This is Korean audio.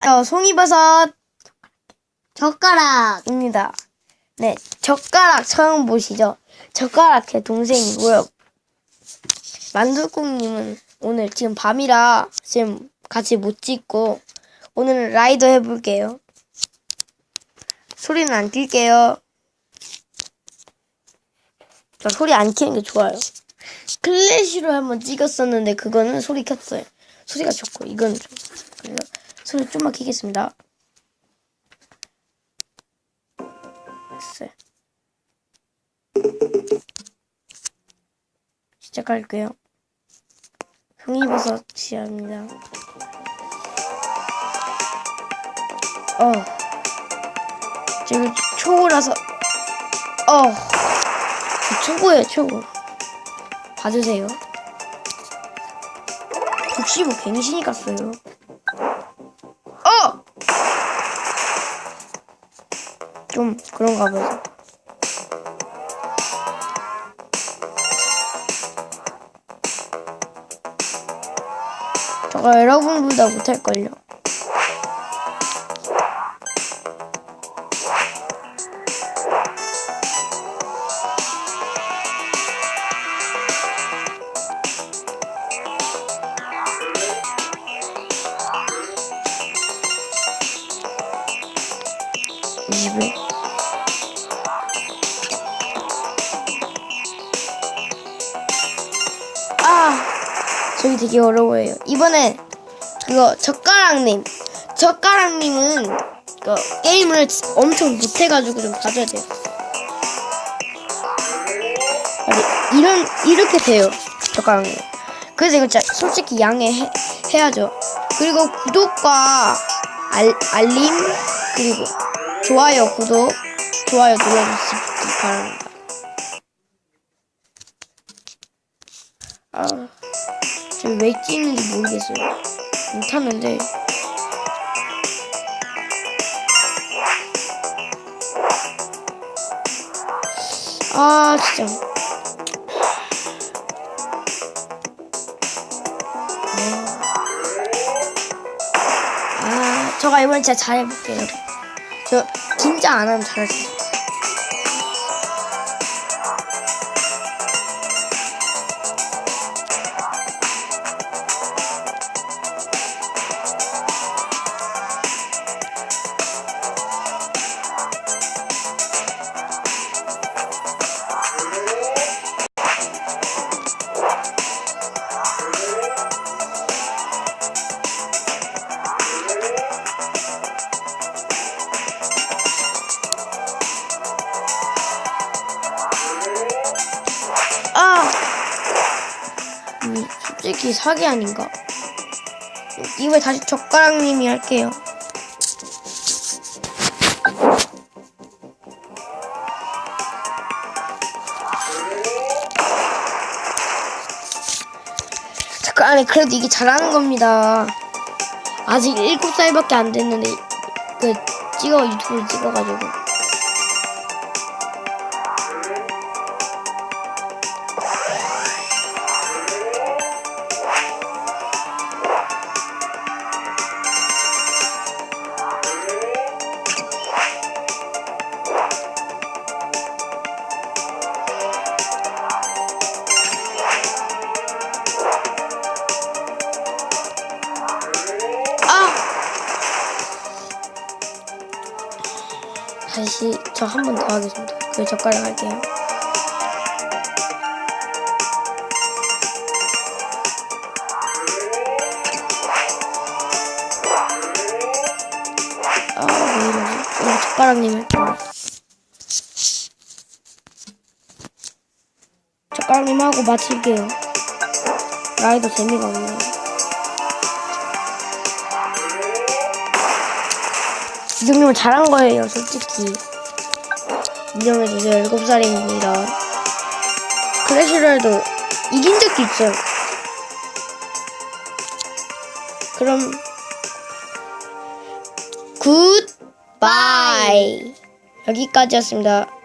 어, 송이버섯입니다. 젓가락. 네, 젓가락 처음 보시죠? 젓가락 제 동생이고요. 만두국님은 오늘 지금 밤이라 지금 같이 못 찍고 오늘은 라이더 해볼게요. 소리는 안 낄게요. 저 소리 안 키는 게 좋아요. 클래시로 한번 찍었었는데 그거는 소리 켰어요. 소리가 좋고 이건 좀 그래서 소리 좀만 키겠습니다. 시작할게요. 송이버섯 시합니다. 어. 지금 초보라서 어. 저 초보예요, 초보. 봐주세요. 65 갱신이 갔어요. 좀 그런가 봐요. 저가 여러분보다 못할걸요. 이십 아, 저기 되게 어려워요. 이번엔 그거 젓가락님, 젓가락님은 그 게임을 엄청 못해가지고 좀 봐줘야 돼요. 아니, 이런 이렇게 돼요, 젓가락님. 그래서 이거 진짜 솔직히 양해 해야죠. 그리고 구독과 알, 알림 그리고 좋아요, 구독, 좋아요 눌러주시기 바랍니다. 아, 지금 왜 찍는지 모르겠어요. 못하는데. 아, 진짜. 아, 저가 이번엔 진짜 잘해볼게요. 저 진짜 안 하면 잘할 수 있어요. 음, 솔직히 사기 아닌가? 이번에 다시 젓가락님이 할게요. 잠깐, 아니, 그래도 이게 잘하는 겁니다. 아직 7살밖에 안 됐는데, 그, 찍어, 유튜브를 찍어가지고. 다시 저 한 번 더 하겠습니다. 그 젓가락 할게요. 아, 왜 이러지? 이거 젓가락님 할게요. 젓가락님 하고 마칠게요. 라이도 재미가 없네요. 이정도면 잘한 거예요, 솔직히. 인정해주세요. 7살입니다. 클래시로도 이긴 적도 있어요. 그럼, 굿바이. 여기까지였습니다.